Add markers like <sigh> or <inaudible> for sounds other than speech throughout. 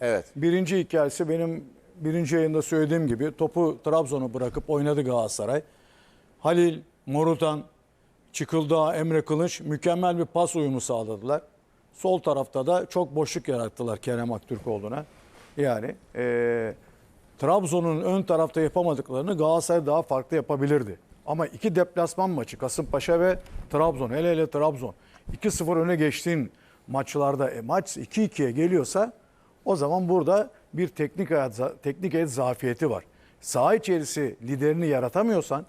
Evet. Birinci hikayesi benim birinci yayında söylediğim gibi topu Trabzon'a bırakıp oynadı Galatasaray. Halil, Morutan, Çıkıldağ, Emre Kılıç mükemmel bir pas uyumu sağladılar. Sol tarafta da çok boşluk yarattılar Kerem Aktürkoğlu'na. Yani eee Trabzon'un ön tarafta yapamadıklarını Galatasaray daha farklı yapabilirdi. Ama iki deplasman maçı Kasımpaşa ve Trabzon hele hele Trabzon 2-0 öne geçtiğin maçlarda e, maç 2-2'ye geliyorsa o zaman burada bir teknik hayat, teknik heyet zafiyeti var. Saha içerisi liderini yaratamıyorsan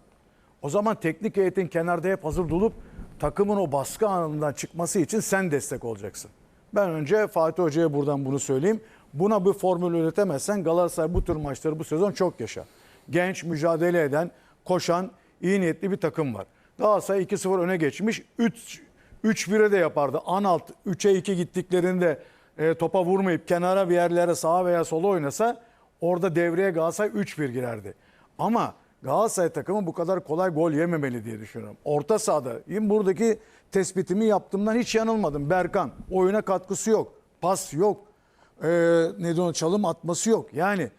o zaman teknik heyetin kenarda hep hazır dolup takımın o baskı anından çıkması için sen destek olacaksın. Ben önce Fatih Hoca'ya buradan bunu söyleyeyim. Buna bir formül üretemezsen Galatasaray bu tür maçları bu sezon çok yaşar. Genç, mücadele eden, koşan, iyi niyetli bir takım var. Galatasaray 2-0 öne geçmiş. 3 3-1'e de yapardı. Analt 3'e 2 gittiklerinde e, topa vurmayıp kenara bir yerlere sağa veya sola oynasa orada devreye Galatasaray 3-1 girerdi. Ama Galatasaray takımı bu kadar kolay gol yememeli diye düşünüyorum. Orta sahada buradaki tespitimi yaptığımdan hiç yanılmadım. Berkan oyuna katkısı yok. Pas yok. Ee, ne diyor çalım atması yok. Yani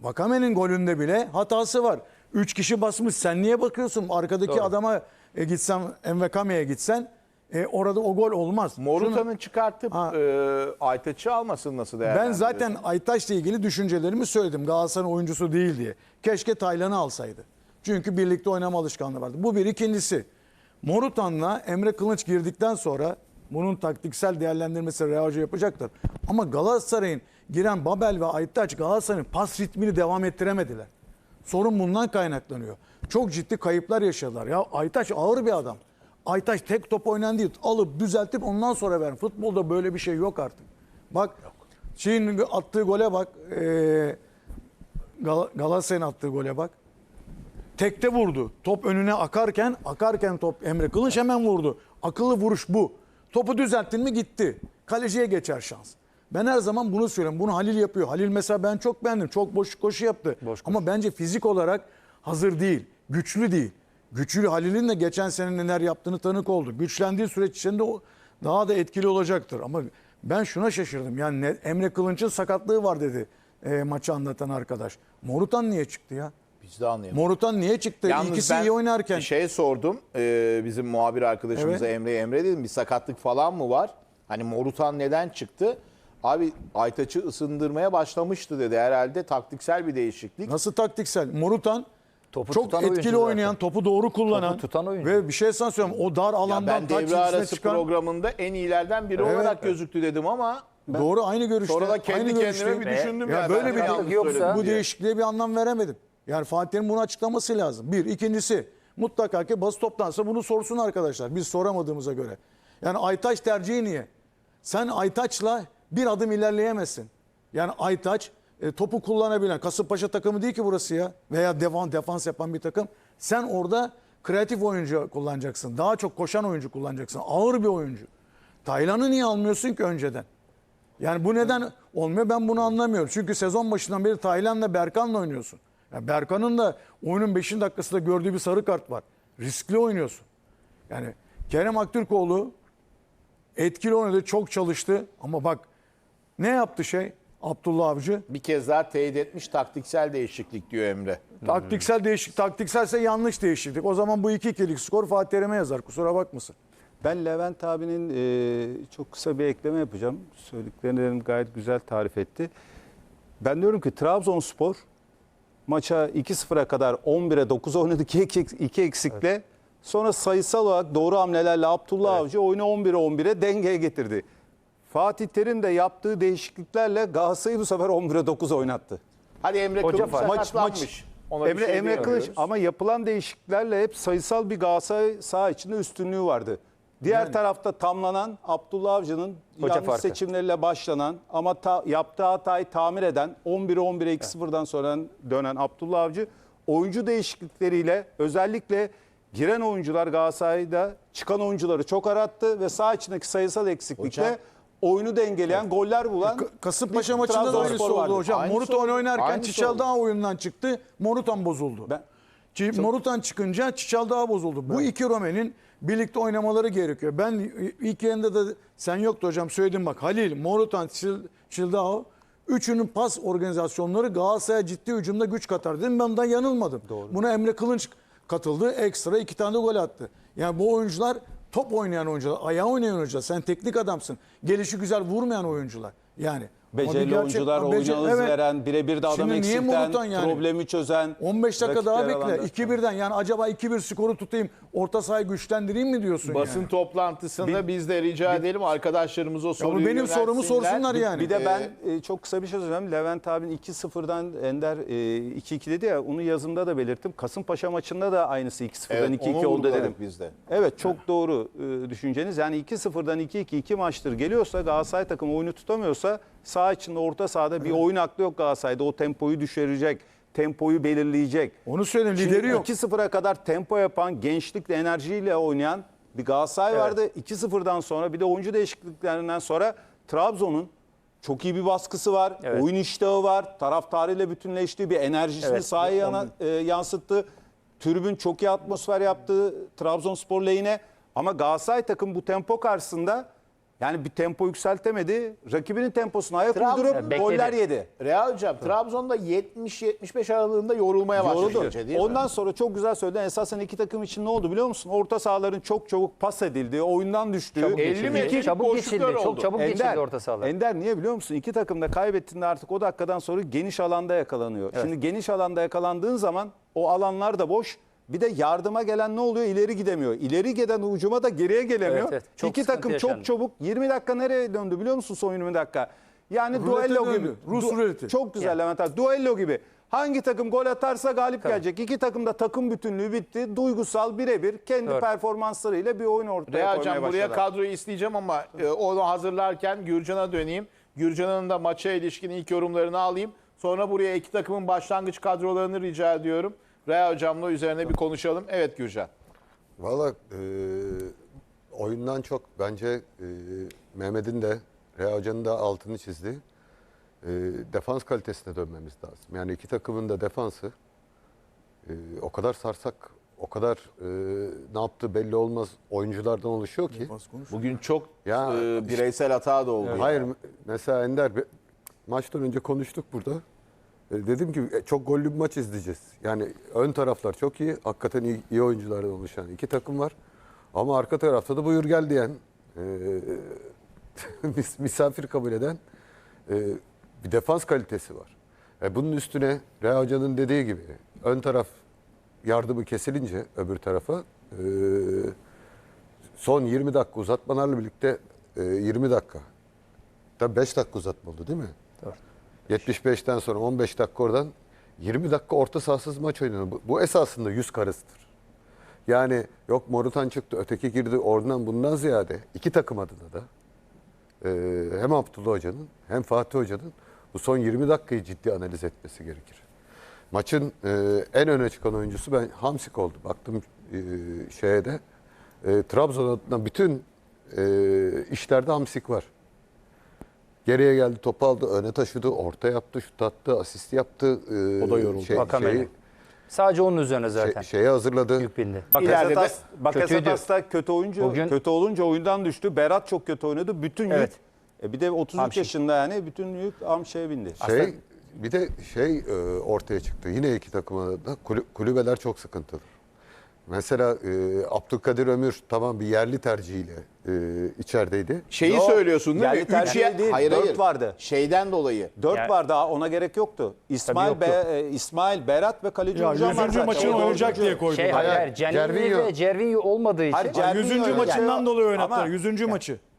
Vakame'nin golünde bile hatası var. Üç kişi basmış. Sen niye bakıyorsun? Arkadaki Doğru. adama e, gitsen, Envekame'ye gitsen e, orada o gol olmaz. Şunu- Morutan'ı çıkartıp Ha. e, Aytaç'ı almasın nasıl ben değerlendiriyorsun? zaten Aytaç'la ilgili düşüncelerimi söyledim. Galatasaray'ın oyuncusu değil diye. Keşke Taylan'ı alsaydı. Çünkü birlikte oynama alışkanlığı vardı. Bu bir. ikincisi. Morutan'la Emre Kılıç girdikten sonra bunun taktiksel değerlendirmesi Real Hoca yapacaktır. Ama Galatasaray'ın giren Babel ve Aytaç Galatasaray'ın pas ritmini devam ettiremediler. Sorun bundan kaynaklanıyor. Çok ciddi kayıplar yaşadılar. Ya Aytaç ağır bir adam. Aytaç tek top oynayan değil. Alıp düzeltip ondan sonra ver. Futbolda böyle bir şey yok artık. Bak şeyin attığı gole bak. Ee, Gal- Galatasaray'ın attığı gole bak. Tekte vurdu. Top önüne akarken, akarken top Emre Kılıç hemen vurdu. Akıllı vuruş bu. Topu düzelttin mi gitti. Kaleciye geçer şans. Ben her zaman bunu söylüyorum. Bunu Halil yapıyor. Halil mesela ben çok beğendim. Çok boş koşu yaptı. Ama bence fizik olarak hazır değil. Güçlü değil. Güçlü Halil'in de geçen sene neler yaptığını tanık oldu. Güçlendiği süreç içinde o daha da etkili olacaktır. Ama ben şuna şaşırdım. Yani ne- Emre Kılınç'ın sakatlığı var dedi e, maçı anlatan arkadaş. Morutan niye çıktı ya? Biz de anlayalım. Morutan niye çıktı? Yalnız İkisi ben iyi oynarken. şey sordum. Ee, bizim muhabir arkadaşımıza Evet. Emre Emre dedim bir sakatlık falan mı var? Hani Morutan neden çıktı? Abi Aytaç'ı ısındırmaya başlamıştı dedi. Herhalde taktiksel bir değişiklik. Nasıl taktiksel? Morutan Topu çok tutan etkili zaten. oynayan, topu doğru kullanan Topu tutan oyuncu. ve bir şey sana söyleyeyim o dar Ya alandan ben taç devre arası çıkan programında en iyilerden biri Evet. olarak gözüktü dedim ama doğru aynı görüşte. sonra da kendi aynı kendime görüşteyim. bir düşündüm. Ya ya, böyle ben bir yanlış yoksa- bu diye. değişikliğe bir anlam veremedim. Yani Fatih'in bunu açıklaması lazım. Bir. ikincisi mutlaka ki basın toplantısı bunu sorsun arkadaşlar. Biz soramadığımıza göre. Yani Aytaç tercihi niye? Sen Aytaç'la bir adım ilerleyemezsin. Yani Aytaç e, topu kullanabilen Kasımpaşa takımı değil ki burası ya. Veya devan, defans yapan bir takım. Sen orada kreatif oyuncu kullanacaksın. Daha çok koşan oyuncu kullanacaksın. Ağır bir oyuncu. Taylan'ı niye almıyorsun ki önceden? Yani bu neden olmuyor ben bunu anlamıyorum. Çünkü sezon başından beri Taylan'la Berkan'la oynuyorsun. Yani Berkan'ın da oyunun 5. dakikasında gördüğü bir sarı kart var. Riskli oynuyorsun. Yani Kerem Aktürkoğlu etkili oynadı, çok çalıştı ama bak ne yaptı şey Abdullah Avcı? Bir kez daha teyit etmiş taktiksel değişiklik diyor Emre. Taktiksel değişik, taktikselse yanlış değişiklik. O zaman bu 2-2'lik skor Fatih Terim'e yazar. Kusura bakmasın. Ben Levent abinin e, çok kısa bir ekleme yapacağım. Söylediklerini gayet güzel tarif etti. Ben diyorum ki Trabzonspor maça 2-0'a kadar 11'e 9 oynadı 2 eksikle. Sonra sayısal olarak doğru hamlelerle Abdullah Avcı oyunu 11'e 11'e dengeye getirdi. Fatih Terim de yaptığı değişikliklerle Galatasaray'ı bu sefer 11'e 9 oynattı. Hadi Emre Hoca Kılıç Maç sakatlanmış. maç Ona Emre şey Emre Kılıç ama yapılan değişikliklerle hep sayısal bir Galatasaray saha içinde üstünlüğü vardı. Diğer tarafta tamlanan Abdullah Avcı'nın Hoca yanlış farkı. seçimleriyle başlanan ama ta- yaptığı hatayı tamir eden 11'e 11'e 2-0'dan sonra dönen Abdullah Avcı oyuncu değişiklikleriyle özellikle giren oyuncular Galatasaray'da çıkan oyuncuları çok arattı ve saha içindeki sayısal eksiklikle Hocam- oyunu dengeleyen goller bulan Ka- Kasımpaşa maçında da Trabzonspor aynısı oldu vardı. hocam. Aynısı Morutan oldu. oynarken Aynısı Çiçeldağ oyundan çıktı. Morutan bozuldu. Ben- Çi- Morutan çıkınca Çiçeldağ bozuldu. Bu iki Romen'in birlikte oynamaları gerekiyor. Ben ilk yerinde de sen yoktu hocam söyledim bak Halil, Morutan, Çildağ Üçünün pas organizasyonları Galatasaray'a ciddi hücumda güç katar dedim. Ben ondan yanılmadım. Buna Emre Kılınç katıldı. Ekstra iki tane de gol attı. Yani bu oyuncular top oynayan oyuncular, ayağı oynayan oyuncular. Sen teknik adamsın. Gelişi güzel vurmayan oyuncular. Yani. Becerili gerçek- oyuncular, Ama oyuna becer- hız evet. veren, birebir de adam Şimdi niye eksilten, Morutan yani? problemi çözen. 15 dakika daha bekle. alanda. 2-1'den yani acaba 2-1 skoru tutayım, orta sahayı güçlendireyim mi diyorsun Basın yani? toplantısında biz de rica edelim arkadaşlarımız o soruyu bu benim sorumu sorsunlar yani. Bir de Ee, ben e, çok kısa bir şey söyleyeyim. Levent abinin 2-0'dan Ender e, 2-2 dedi ya onu yazımda da belirttim. Kasımpaşa maçında da aynısı 2-0'dan Evet, 2-2 onu oldu vurguladık dedim. biz de. Evet çok doğru e, düşünceniz. Yani 2-0'dan 2-2 iki maçtır geliyorsa Galatasaray takımı oyunu tutamıyorsa sağ içinde orta sahada bir oyun aklı yok Galatasaray'da. O tempoyu düşürecek, tempoyu belirleyecek. Onu söyleyeyim Şimdi lideri yok. 2-0'a kadar tempo yapan, gençlikle, enerjiyle oynayan bir Galatasaray vardı. 2-0'dan sonra bir de oyuncu değişikliklerinden sonra Trabzon'un çok iyi bir baskısı var. Evet. Oyun iştahı var. Taraftarıyla bütünleştiği bir enerjisini Evet, sahaya yana- e, yansıttı. Tribün çok iyi atmosfer yaptı Trabzonspor lehine. Ama Galatasaray takım bu tempo karşısında yani bir tempo yükseltemedi. Rakibinin temposuna ayak Trabzon- uydurup Bekledi. goller yedi. Real hocam Trabzon'da 70-75 aralığında yorulmaya başladı. Yoruldu. önce, değil mi? Ondan sonra çok güzel söyledin. Esasen iki takım için ne oldu biliyor musun? Orta sahaların çok çabuk pas edildi, oyundan düştü. Çabuk 50 geçildi. metrelik Çabuk boşluklar geçildi. oldu. Çok çabuk geçildi orta sahalar. Ender niye biliyor musun? İki takım da kaybettiğinde artık o dakikadan sonra geniş alanda yakalanıyor. Şimdi geniş alanda yakalandığın zaman o alanlar da boş. Bir de yardıma gelen ne oluyor? İleri gidemiyor. İleri giden ucuma da geriye gelemiyor. Evet, evet. Çok İki takım yaşandı. çok çabuk. 20 dakika nereye döndü biliyor musun son 20 dakika? Yani Rulete duello döndü. gibi. Rus Du- ruleti. Çok güzel Yani. Levent abi. Duello gibi. Hangi takım gol atarsa galip gelecek. İki takım da takım bütünlüğü bitti. Duygusal birebir kendi Evet. performanslarıyla bir oyun ortaya Real koymaya hocam buraya başladılar. kadroyu isteyeceğim ama e, onu hazırlarken Gürcan'a döneyim. Gürcan'ın da maça ilişkin ilk yorumlarını alayım. Sonra buraya iki takımın başlangıç kadrolarını rica ediyorum. Real hocamla üzerine bir konuşalım. Evet Gürcan. Valla e, oyundan çok bence e, Mehmet'in de Rea Hoca'nın da altını çizdi. E, defans kalitesine dönmemiz lazım. Yani iki takımın da defansı e, o kadar sarsak, o kadar e, ne yaptığı belli olmaz oyunculardan oluşuyor ki. Bugün çok Ya, e, bireysel hata da oldu. Hayır mesela Ender maçtan önce konuştuk burada. E, dedim ki e, çok gollü bir maç izleyeceğiz. Yani ön taraflar çok iyi. Hakikaten iyi, iyi oyunculardan oluşan iki takım var. Ama arka tarafta da buyur gel diyen e, <laughs> mis- misafir kabul eden e, bir defans kalitesi var. E, bunun üstüne Rea Hoca'nın dediği gibi ön taraf yardımı kesilince öbür tarafa e, son 20 dakika uzatmalarla birlikte e, 20 dakika. Tabii 5 dakika uzatma değil mi? 75'ten sonra 15 dakika oradan 20 dakika orta sahasız maç oynanıyor. Bu, bu esasında yüz karısıdır. Yani yok Morutan çıktı, öteki girdi oradan bundan ziyade iki takım adına da e, hem Abdullah Hoca'nın hem Fatih Hoca'nın bu son 20 dakikayı ciddi analiz etmesi gerekir. Maçın e, en öne çıkan oyuncusu ben Hamsik oldu. Baktım e, şeye de e, Trabzon adına bütün e, işlerde Hamsik var. Geriye geldi, topu aldı, öne taşıdı, orta yaptı, şut attı, asist yaptı. e, O da yoruldu. Şey, şeyi, Sadece onun üzerine zaten. şey, şeyi hazırladı. İleride de Bakasetas, Bakasetas da kötü oyuncu, Bugün- kötü olunca oyundan düştü. Berat çok kötü oynadı. Bütün yük Evet. e bir de 33 Hamşik. yaşında yani bütün yük Amşe'ye bindi. Şey, bir de şey e, ortaya çıktı. Yine iki takıma da kulü- kulübeler çok sıkıntılı. Mesela e, Abdülkadir Ömür tamam bir yerli tercihiyle e, içerideydi. Şeyi Yok, söylüyorsun değil yerli mi? Üç tercih değil, hayır, dört hayır. vardı. Şeyden dolayı. 4 Yani- var daha ona gerek yoktu. İsmail, Tabii yok, Be- e, İsmail Berat ve kaleci Ya Hocam var 100. zaten. maçını oynayacak diye koydular. Şey hayır, Hayır, Cervinho Cervinho. olmadığı için. Hayır, Cervinho 100. öyle. maçından Yani- dolayı oynattılar. Ama- 100. maçı.